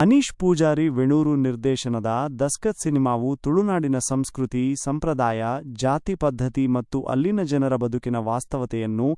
ಅನೀಶ್ ಪೂಜಾರಿ ವೆಣೂರು ನಿರ್ದೇಶನದ ದಸ್ಕತ್ ಸಿನಿಮಾವು ತುಳುನಾಡಿನ ಸಂಸ್ಕೃತಿ, ಸಂಪ್ರದಾಯ, ಜಾತಿ ಪದ್ಧತಿ ಮತ್ತು ಅಲ್ಲಿನ ಜನರ ಬದುಕಿನ ವಾಸ್ತವತೆಯನ್ನು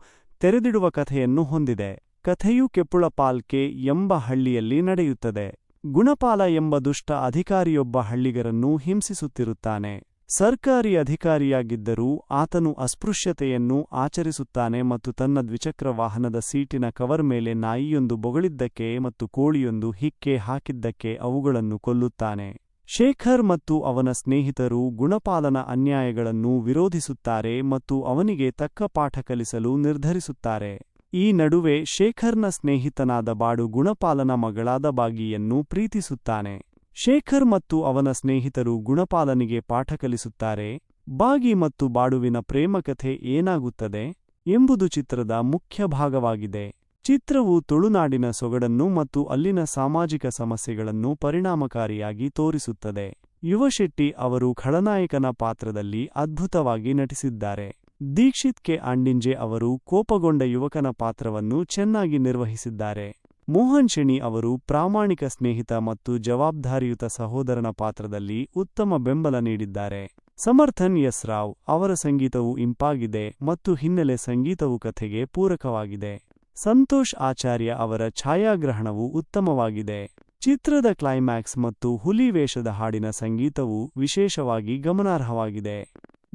ತೆರೆದಿಡುವ ಕಥೆಯನ್ನು ಹೊಂದಿದೆ. ಕಥೆಯು ಕೆಪ್ಪುಳಪಾಲ್ಕೆ ಎಂಬ ಹಳ್ಳಿಯಲ್ಲಿ ನಡೆಯುತ್ತದೆ. ಗುಣಪಾಲ ಎಂಬ ದುಷ್ಟ ಅಧಿಕಾರಿಯೊಬ್ಬ ಹಳ್ಳಿಗರನ್ನು ಹಿಂಸಿಸುತ್ತಿರುತ್ತಾನೆ. ಸರ್ಕಾರಿ ಅಧಿಕಾರಿಯಾಗಿದ್ದರೂ ಆತನು ಅಸ್ಪೃಶ್ಯತೆಯನ್ನು ಆಚರಿಸುತ್ತಾನೆ ಮತ್ತು ತನ್ನ ದ್ವಿಚಕ್ರ ವಾಹನದ ಸೀಟಿನ ಕವರ್ ಮೇಲೆ ನಾಯಿಯೊಂದು ಬೊಗಳಿದ್ದಕ್ಕೆ ಮತ್ತು ಕೋಳಿಯೊಂದು ಹಿಕ್ಕೆ ಹಾಕಿದ್ದಕ್ಕೆ ಅವುಗಳನ್ನು ಕೊಲ್ಲುತ್ತಾನೆ. ಶೇಖರ್ ಮತ್ತು ಅವನ ಸ್ನೇಹಿತರು ಗುಣಪಾಲನ ಅನ್ಯಾಯಗಳನ್ನು ವಿರೋಧಿಸುತ್ತಾರೆ ಮತ್ತು ಅವನಿಗೆ ತಕ್ಕ ಪಾಠ ಕಲಿಸಲು ನಿರ್ಧರಿಸುತ್ತಾರೆ. ಈ ನಡುವೆ ಶೇಖರ್ನ ಸ್ನೇಹಿತನಾದ ಬಾಡು ಗುಣಪಾಲನ ಮಗಳಾದ ಬಾಗಿಯನ್ನು ಪ್ರೀತಿಸುತ್ತಾನೆ. ಶೇಖರ್ ಮತ್ತು ಅವನ ಸ್ನೇಹಿತರು ಗುಣಪಾಲನಿಗೆ ಪಾಠ ಕಲಿಸುತ್ತಾರೆ, ಬಾಗಿ ಮತ್ತು ಬಾಡುವಿನ ಪ್ರೇಮಕಥೆ ಏನಾಗುತ್ತದೆ ಎಂಬುದು ಚಿತ್ರದ ಮುಖ್ಯ ಭಾಗವಾಗಿದೆ. ಚಿತ್ರವು ತುಳುನಾಡಿನ ಸೊಗಡನ್ನು ಮತ್ತು ಅಲ್ಲಿನ ಸಾಮಾಜಿಕ ಸಮಸ್ಯೆಗಳನ್ನು ಪರಿಣಾಮಕಾರಿಯಾಗಿ ತೋರಿಸುತ್ತದೆ. ಯುವಶೆಟ್ಟಿ ಅವರು ಖಳನಾಯಕನ ಪಾತ್ರದಲ್ಲಿ ಅದ್ಭುತವಾಗಿ ನಟಿಸಿದ್ದಾರೆ. ದೀಕ್ಷಿತ್ ಕೆ ಆಂಡಿಂಜೆ ಅವರು ಕೋಪಗೊಂಡ ಯುವಕನ ಪಾತ್ರವನ್ನು ಚೆನ್ನಾಗಿ ನಿರ್ವಹಿಸಿದ್ದಾರೆ. ಮೋಹನ್ ಶೆಣಿ ಅವರು ಪ್ರಾಮಾಣಿಕ ಸ್ನೇಹಿತ ಮತ್ತು ಜವಾಬ್ದಾರಿಯುತ ಸಹೋದರನ ಪಾತ್ರದಲ್ಲಿ ಉತ್ತಮ ಬೆಂಬಲ ನೀಡಿದ್ದಾರೆ. ಸಮರ್ಥನ್ ಎಸ್ ರಾವ್ ಅವರ ಸಂಗೀತವು ಇಂಪಾಗಿದೆ ಮತ್ತು ಹಿನ್ನೆಲೆ ಸಂಗೀತವು ಕಥೆಗೆ ಪೂರಕವಾಗಿದೆ. ಸಂತೋಷ್ ಆಚಾರ್ಯ ಅವರ ಛಾಯಾಗ್ರಹಣವು ಉತ್ತಮವಾಗಿದೆ. ಚಿತ್ರದ ಕ್ಲೈಮ್ಯಾಕ್ಸ್ ಮತ್ತು ಹುಲಿ ವೇಷದ ಹಾಡಿನ ಸಂಗೀತವು ವಿಶೇಷವಾಗಿ ಗಮನಾರ್ಹವಾಗಿದೆ.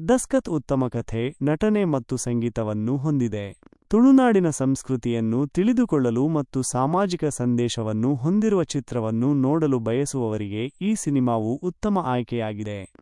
ದಸ್ಕತ್ ಉತ್ತಮ ಕಥೆ, ನಟನೆ ಮತ್ತು ಸಂಗೀತವನ್ನು ಹೊಂದಿದೆ. ತುಳುನಾಡಿನ ಸಂಸ್ಕೃತಿಯನ್ನು ತಿಳಿದುಕೊಳ್ಳಲು ಮತ್ತು ಸಾಮಾಜಿಕ ಸಂದೇಶವನ್ನು ಹೊಂದಿರುವ ಚಿತ್ರವನ್ನು ನೋಡಲು ಬಯಸುವವರಿಗೆ ಈ ಸಿನಿಮಾವು ಉತ್ತಮ ಆಯ್ಕೆಯಾಗಿದೆ.